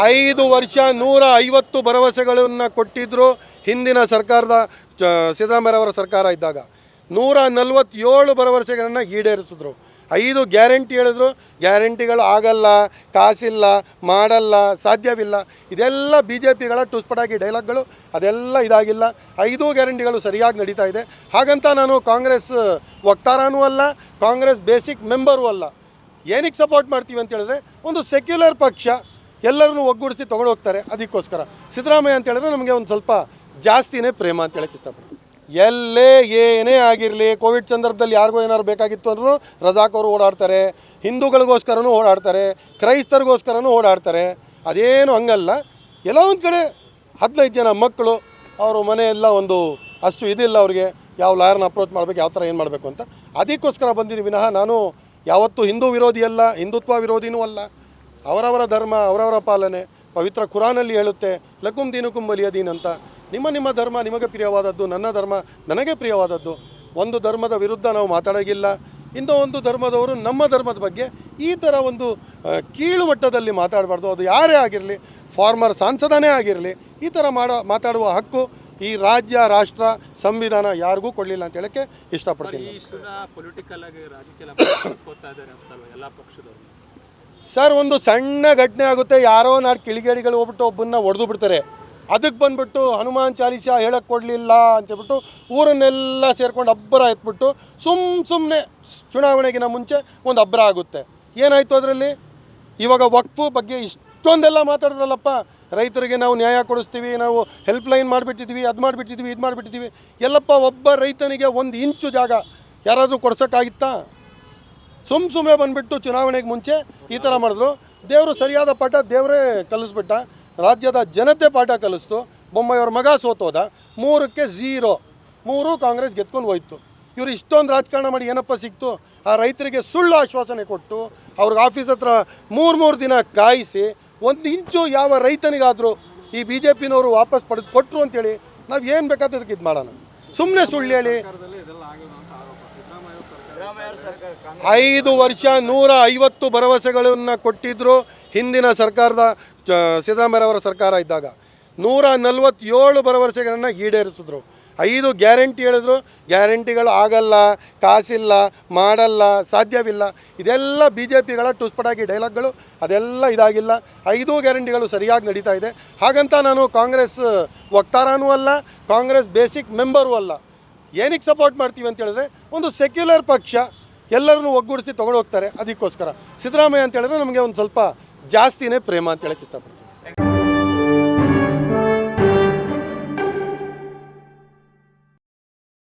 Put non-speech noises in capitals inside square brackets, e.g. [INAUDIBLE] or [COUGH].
ಐದು ವರ್ಷ ನೂರ ಐವತ್ತು ಭರವಸೆಗಳನ್ನು ಕೊಟ್ಟಿದ್ದರು ಹಿಂದಿನ ಸರ್ಕಾರದ, ಚ ಸಿದ್ದರಾಮಯ್ಯರವರ ಸರ್ಕಾರ ಇದ್ದಾಗ. ನೂರ ನಲ್ವತ್ತೇಳು ಭರವಸೆಗಳನ್ನು ಈಡೇರಿಸಿದ್ರು. ಐದು ಗ್ಯಾರಂಟಿ ಹೇಳಿದ್ರು. ಗ್ಯಾರಂಟಿಗಳು ಆಗಲ್ಲ, ಕಾಸಿಲ್ಲ, ಮಾಡಲ್ಲ, ಸಾಧ್ಯವಿಲ್ಲ. ಇದೆಲ್ಲ ಬಿ ಜೆ ಪಿಗಳ ಟುಸ್ಪಟಾಗಿ ಡೈಲಾಗ್ಗಳು. ಅದೆಲ್ಲ ಇದಾಗಿಲ್ಲ. ಐದು ಗ್ಯಾರಂಟಿಗಳು ಸರಿಯಾಗಿ ನಡೀತಾ ಇದೆ. ಹಾಗಂತ ನಾನು ಕಾಂಗ್ರೆಸ್ ವಕ್ತಾರನೂ ಅಲ್ಲ, ಕಾಂಗ್ರೆಸ್ ಬೇಸಿಕ್ ಮೆಂಬರೂ ಅಲ್ಲ. ಏನಕ್ಕೆ ಸಪೋರ್ಟ್ ಮಾಡ್ತೀವಿ ಅಂತ ಹೇಳಿದ್ರೆ, ಒಂದು ಸೆಕ್ಯುಲರ್ ಪಕ್ಷ ಎಲ್ಲರನ್ನೂ ಒಗ್ಗೂಡಿಸಿ ತೊಗೊಂಡು ಹೋಗ್ತಾರೆ ಅದಕ್ಕೋಸ್ಕರ. ಸಿದ್ದರಾಮಯ್ಯ ಅಂತ ಹೇಳಿದ್ರೆ ನಮಗೆ ಒಂದು ಸ್ವಲ್ಪ ಜಾಸ್ತಿನೇ ಪ್ರೇಮ ಅಂತ ಹೇಳಕ್ಕೆ ಇಷ್ಟಪಡ್ತೀನಿ. ಎಲ್ಲೇ ಏನೇ ಆಗಿರಲಿ, ಕೋವಿಡ್ ಸಂದರ್ಭದಲ್ಲಿ ಯಾರಿಗೂ ಏನಾದ್ರು ಬೇಕಾಗಿತ್ತು ಅಂದ್ರೂ ರಜಾಕ್ ಅವರು ಓಡಾಡ್ತಾರೆ, ಹಿಂದೂಗಳಿಗೋಸ್ಕರನೂ ಓಡಾಡ್ತಾರೆ, ಕ್ರೈಸ್ತರಿಗೋಸ್ಕರನೂ ಓಡಾಡ್ತಾರೆ. ಅದೇನು ಹಂಗಲ್ಲ. ಎಲ್ಲ ಒಂದು ಕಡೆ ಹದಿನೈದು ಜನ ಮಕ್ಕಳು, ಅವರು ಮನೆಯೆಲ್ಲ ಒಂದು ಅಷ್ಟು ಇದಿಲ್ಲ ಅವ್ರಿಗೆ. ಯಾವ ಲಾಯರ್ನ ಅಪ್ರೋಚ್ ಮಾಡಬೇಕು, ಯಾವ ಥರ ಏನು ಮಾಡಬೇಕು ಅಂತ. ಅದಕ್ಕೋಸ್ಕರ ಬಂದಿದ್ದೀನಿ ವಿನಃ ನಾನು ಯಾವತ್ತೂ ಹಿಂದೂ ವಿರೋಧಿ ಅಲ್ಲ, ಹಿಂದುತ್ವ ವಿರೋಧಿನೂ ಅಲ್ಲ. ಅವರವರ ಧರ್ಮ, ಅವರವರ ಪಾಲನೆ, ಪವಿತ್ರ ಕುರಾನಲ್ಲಿ ಹೇಳುತ್ತೆ, ಲಕುಂ ದೀನುಕುಂ ದೀನ್ ಅಂತ. ನಿಮ್ಮ ನಿಮ್ಮ ಧರ್ಮ ನಿಮಗೆ ಪ್ರಿಯವಾದದ್ದು, ನನ್ನ ಧರ್ಮ ನನಗೆ ಪ್ರಿಯವಾದದ್ದು. ಒಂದು ಧರ್ಮದ ವಿರುದ್ಧ ನಾವು ಮಾತಾಡೋಗಿಲ್ಲ. ಇನ್ನೂ ಒಂದು ಧರ್ಮದವರು ನಮ್ಮ ಧರ್ಮದ ಬಗ್ಗೆ ಈ ಥರ ಒಂದು ಕೀಳು ಮಟ್ಟದಲ್ಲಿ ಮಾತಾಡಬಾರ್ದು. ಅದು ಯಾರೇ ಆಗಿರಲಿ, ಫಾರ್ಮರ್ ಸಾಂಸದನೇ ಆಗಿರಲಿ, ಈ ಥರ ಮಾಡೋ, ಮಾತಾಡುವ ಹಕ್ಕು ಈ ರಾಜ್ಯ, ರಾಷ್ಟ್ರ, ಸಂವಿಧಾನ ಯಾರಿಗೂ ಕೊಡಲಿಲ್ಲ ಅಂತ ಹೇಳಕ್ಕೆ ಇಷ್ಟಪಡ್ತೀನಿ. [COUGHS] ಸರ್, ಒಂದು ಸಣ್ಣ ಘಟನೆ ಆಗುತ್ತೆ. ಯಾರೋ ನಾಡು ಕಿಳಿಗೇಡಿಗಳು ಹೋಗ್ಬಿಟ್ಟು ಒಬ್ಬನ್ನ ಹೊಡೆದು ಬಿಡ್ತಾರೆ. ಅದಕ್ಕೆ ಬಂದ್ಬಿಟ್ಟು ಹನುಮಾನ್ ಚಾಲೀಸ ಹೇಳಕ್ಕೆ ಕೊಡಲಿಲ್ಲ ಅಂತೇಳ್ಬಿಟ್ಟು ಊರನ್ನೆಲ್ಲ ಸೇರ್ಕೊಂಡು ಅಬ್ಬರ ಎತ್ಬಿಟ್ಟು ಸುಮ್ಮ ಸುಮ್ಮನೆ ಚುನಾವಣೆಗಿನ ಮುಂಚೆ ಒಂದು ಅಬ್ಬರ ಆಗುತ್ತೆ. ಏನಾಯಿತು ಅದರಲ್ಲಿ? ಇವಾಗ ವಕ್ಫು ಬಗ್ಗೆ ಇಷ್ಟೊಂದೆಲ್ಲ ಮಾತಾಡಿದ್ರಲ್ಲಪ್ಪ. ರೈತರಿಗೆ ನಾವು ನ್ಯಾಯ ಕೊಡಿಸ್ತೀವಿ, ನಾವು ಹೆಲ್ಪ್ ಲೈನ್ ಮಾಡಿಬಿಟ್ಟಿದ್ವಿ, ಅದು ಮಾಡಿಬಿಟ್ಟಿದ್ವಿ, ಇದು ಮಾಡಿಬಿಟ್ಟಿದ್ವಿ. ಎಲ್ಲಪ್ಪ, ಒಬ್ಬ ರೈತನಿಗೆ ಒಂದು ಇಂಚು ಜಾಗ ಯಾರಾದರೂ ಕೊಡ್ಸೋಕ್ಕಾಗಿತ್ತಾ? ಸುಮ್ಮ ಸುಮ್ಮನೆ ಬಂದ್ಬಿಟ್ಟು ಚುನಾವಣೆಗೆ ಮುಂಚೆ ಈ ಥರ ಮಾಡಿದ್ರು. ದೇವರು ಸರಿಯಾದ ಪಾಠ ದೇವರೇ ಕಲಿಸ್ಬಿಟ್ಟ. ರಾಜ್ಯದ ಜನತೆ ಪಾಠ ಕಲಿಸ್ತು. ಬೊಮ್ಮಾಯಿಯವ್ರ ಮಗ ಸೋತೋದ. ಮೂರಕ್ಕೆ ಝೀರೋ ಮೂರು ಕಾಂಗ್ರೆಸ್ ಗೆದ್ಕೊಂಡು ಹೋಯ್ತು. ಇವರು ಇಷ್ಟೊಂದು ರಾಜಕಾರಣ ಮಾಡಿ ಏನಪ್ಪ ಸಿಕ್ತು? ಆ ರೈತರಿಗೆ ಸುಳ್ಳು ಆಶ್ವಾಸನೆ ಕೊಟ್ಟು ಅವ್ರಿಗೆ ಆಫೀಸ್ ಹತ್ರ ಮೂರು ಮೂರು ದಿನ ಕಾಯಿಸಿ ಒಂದು ಇಂಚು ಯಾವ ರೈತನಿಗಾದರೂ ಈ ಬಿ ಜೆ ಪಿನವರು ವಾಪಸ್ ಪಡೆದು ಕೊಟ್ಟರು ಅಂತೇಳಿ ನಾವು ಏನು ಬೇಕಾದ್ರೆ ಇದು ಮಾಡೋಣ. ಸುಮ್ಮನೆ ಸುಳ್ಳು ಹೇಳಿ ಇದೆಲ್ಲ ಆಗಿಲ್ಲ ಅಂತ ಆರೋಪ ಸಿದ್ದರಾಮಯ್ಯ ಸರ್ಕಾರ ಐದು ವರ್ಷ ನೂರ ಐವತ್ತು ಭರವಸೆಗಳನ್ನು ಕೊಟ್ಟಿದ್ದರು ಹಿಂದಿನ ಸರ್ಕಾರದ, ಚ ಸಿದ್ದರಾಮಯ್ಯರವರ ಸರ್ಕಾರ ಇದ್ದಾಗ. ನೂರ ನಲ್ವತ್ತೇಳು ಭರವಸೆಗಳನ್ನು ಈಡೇರಿಸಿದ್ರು. ಐದು ಗ್ಯಾರಂಟಿ ಹೇಳಿದ್ರು, ಗ್ಯಾರಂಟಿಗಳು ಆಗಲ್ಲ, ಕಾಸಿಲ್ಲ, ಮಾಡಲ್ಲ, ಸಾಧ್ಯವಿಲ್ಲ. ಇದೆಲ್ಲ ಬಿ ಜೆ ಪಿಗಳ ಟುಸ್ಪಟಾಗಿ ಡೈಲಾಗ್ಗಳು, ಅದೆಲ್ಲ ಇದಾಗಿಲ್ಲ. ಐದು ಗ್ಯಾರಂಟಿಗಳು ಸರಿಯಾಗಿ ನಡೀತಾ ಇದೆ. ಹಾಗಂತ ನಾನು ಕಾಂಗ್ರೆಸ್ ವಕ್ತಾರನೂ ಅಲ್ಲ, ಕಾಂಗ್ರೆಸ್ ಬೇಸಿಕ್ ಮೆಂಬರೂ ಅಲ್ಲ. ಏನಕ್ಕೆ ಸಪೋರ್ಟ್ ಮಾಡ್ತೀವಿ ಅಂತ ಹೇಳಿದ್ರೆ ಒಂದು ಸೆಕ್ಯುಲರ್ ಪಕ್ಷ ಎಲ್ಲರನ್ನು ಒಗ್ಗೂಡಿಸಿ ತೊಗೊಂಡು ಹೋಗ್ತಾರೆ ಅದಕ್ಕೋಸ್ಕರ. ಸಿದ್ದರಾಮಯ್ಯ ಅಂತ ಹೇಳಿದ್ರೆ ನಮಗೆ ಒಂದು ಸ್ವಲ್ಪ ಜಾಸ್ತಿನೇ ಪ್ರೇಮ ಅಂತ ಹೇಳಕ್ಕೆ ಇಷ್ಟಪಡ್ತೀನಿ.